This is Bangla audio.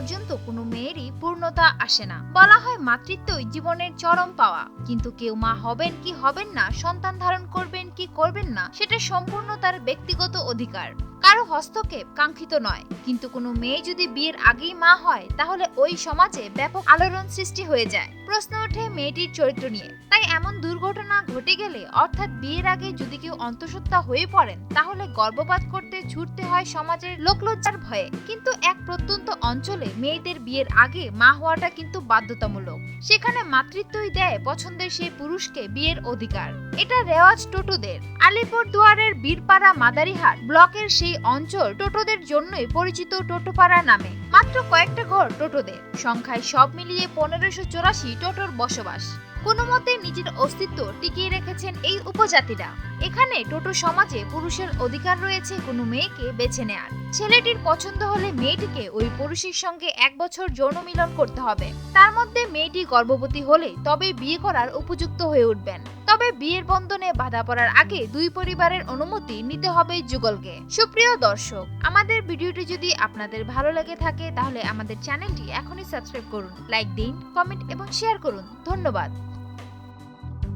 স্বাধীনতা আসে না। বলা হয় মাতৃত্বই জীবনের চরম পাওয়া। কিন্তু কেউ মা হবেন কি হবেন না, সন্তান ধারণ করবেন কি করবেন না, সেটা সম্পূর্ণ তার ব্যক্তিগত অধিকার। কারও হস্তক্ষেপ কাঙ্ক্ষিত নয়। কিন্তু কোনো মেয়ে যদি বিয়ের আগেই মা হয়, তাহলে ওই সমাজে ব্যাপক আলোড়ন সৃষ্টি হয়ে যায়। প্রশ্ন ওঠে মেয়েটির চরিত্র নিয়ে। তাই এমন দুর্ঘটনা ঘটে গেলে অর্থাৎ বিয়ের আগে যদি কেউ অন্তঃসত্ত্বা হয়ে পড়েন, তাহলে গর্ভপাত করতে ছুটতে হয় সমাজের লোকলজ্জার ভয়ে। কিন্তু এক প্রত্যন্ত অঞ্চলে মেয়েদের বিয়ের আগে মা হওয়াটা কিন্তু বাধ্যতামূলক। সেখানে মাতৃত্বই দেয় পছন্দের সেই পুরুষকে বিয়ের অধিকার। এটা রেওয়াজ টোটোদের। আলিপুর দুয়ারের বীরপাড়া মাদারিহাট ব্লকের সেই অঞ্চল টোটোদের জন্যই পরিচিত টোটোপাড়া নামে। মাত্র কয়েকটা ঘর টোটোদের। সংখ্যায় সব মিলিয়ে পনেরোশো চৌরাশি টোটোর বসবাস। কোনো মতে নিজের অস্তিত্ব টিকিয়ে রেখেছেন এই উপজাতিরা। এখানে টোটো সমাজে পুরুষের অধিকার রয়েছে, কোনো মেয়েকে বেছে নেয়ার। ছেলেটির পছন্দ হলে মেয়েটিকে ওই পুরুষের সঙ্গে এক বছর যৌন মিলন করতে হবে। তার মধ্যে মেয়েটি গর্ভবতী হলে তবে বিয়ে করার উপযুক্ত হয়ে উঠবেন। তবে বিয়ের বন্ধনে বাধা পড়ার আগে দুই পরিবারের অনুমতি নিতে হবে যুগলকে। সুপ্রিয় দর্শক, আমাদের ভিডিওটি যদি আপনাদের ভালো লেগে থাকে, তাহলে আমাদের চ্যানেলটি এখনই সাবস্ক্রাইব করুন, লাইক দিন, কমেন্ট এবং শেয়ার করুন। ধন্যবাদ।